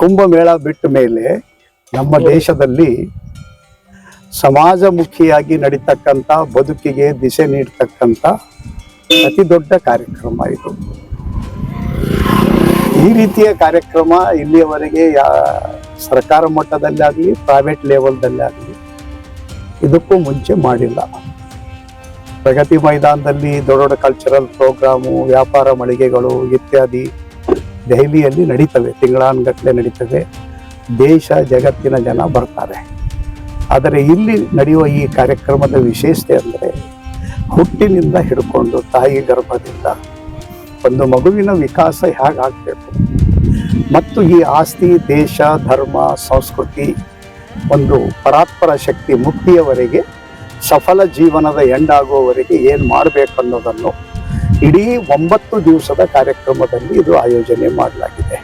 ಕುಂಭಮೇಳ ಬಿಟ್ಟ ಮೇಲೆ ನಮ್ಮ ದೇಶದಲ್ಲಿ ಸಮಾಜಮುಖಿಯಾಗಿ ನಡೀತಕ್ಕಂಥ ಬದುಕಿಗೆ ದಿಶೆ ನೀಡ್ತಕ್ಕಂಥ ಅತಿ ದೊಡ್ಡ ಕಾರ್ಯಕ್ರಮ ಇದು. ಈ ರೀತಿಯ ಕಾರ್ಯಕ್ರಮ ಇಲ್ಲಿಯವರೆಗೆ ಯಾ ಸರ್ಕಾರ ಮಟ್ಟದಲ್ಲಿ ಆಗಲಿ ಪ್ರೈವೇಟ್ ಲೆವೆಲ್ದಲ್ಲಿ ಆಗಲಿ ಇದಕ್ಕೂ ಮುಂಚೆ ಮಾಡಿಲ್ಲ. ಪ್ರಗತಿ ಮೈದಾನದಲ್ಲಿ ದೊಡ್ಡ ದೊಡ್ಡ ಕಲ್ಚರಲ್ ಪ್ರೋಗ್ರಾಮು ವ್ಯಾಪಾರ ಮಳಿಗೆಗಳು ಇತ್ಯಾದಿ ದೆಹಲಿಯಲ್ಲಿ ನಡೀತವೆ ತಿಂಗಳಾನುಗಟ್ಟಲೆ ನಡೀತವೆ. ದೇಶ ಜಗತ್ತಿನ ಜನ ಬರ್ತಾರೆ. ಆದರೆ ಇಲ್ಲಿ ನಡೆಯುವ ಈ ಕಾರ್ಯಕ್ರಮದ ವಿಶೇಷತೆ ಅಂದರೆ ಹುಟ್ಟಿನಿಂದ ಹಿಡ್ಕೊಂಡು ತಾಯಿ ಗರ್ಭದಿಂದ ಒಂದು ಮಗುವಿನ ವಿಕಾಸ ಹೇಗಾಗಬೇಕು? ಮತ್ತು ಈ ಆಸ್ತಿ, ದೇಶ, ಧರ್ಮ, ಸಂಸ್ಕೃತಿ ಒಂದು ಪರಾತ್ಪರ ಶಕ್ತಿ ಮುಕ್ತಿಯವರೆಗೆ ಸಫಲ ಜೀವನದ ಎಂಡಾಗುವವರೆಗೆ ಏನು ಮಾಡಬೇಕು ಅನ್ನೋದನ್ನು ಇಡೀ ಒಂಬತ್ತು ದಿವಸದ ಕಾರ್ಯಕ್ರಮದಲ್ಲಿ ಇದು ಆಯೋಜನೆ ಮಾಡಲಾಗಿದೆ.